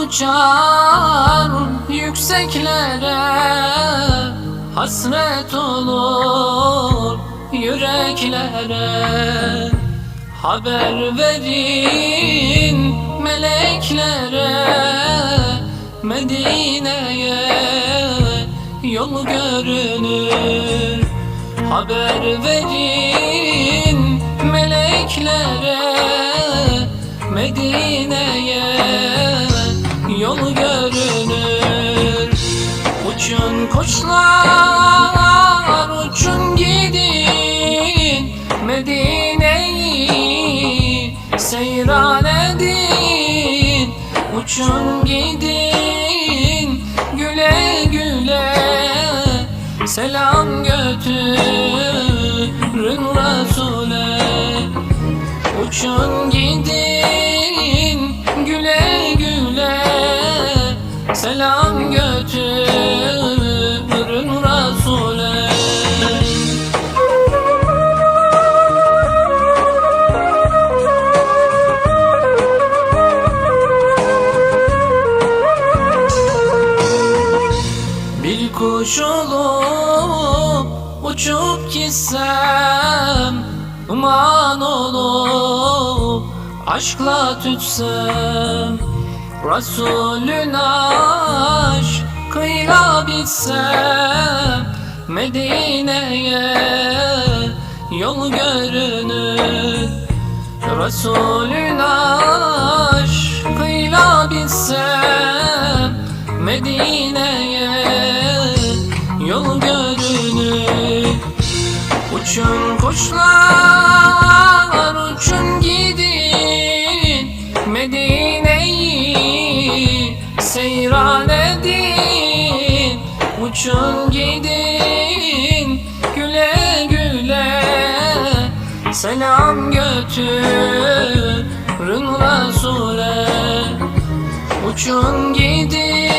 uçar yükseklere Hasret olur yüreklere. Haber verin meleklere Medine'ye yol görünür. Haber verin yol görünür. Uçun kuşlar uçun gidin Medine'yi seyran edin. Uçun gidin güle güle Selam götürün Resul'e. Uçun gidin Selam götürün Resul'e. Bir kuş olup uçup gitsem Duman olup aşkla tütsem Resulün bitsem Medine'ye yol görünür. Resulün aşkıyla bitsem Medine'ye yol görünür. Uçun kuşlar uçun gidin Medine'yi seyran edin Uçun gidin güle güle. Selam götürün Resul'e Uçun gidin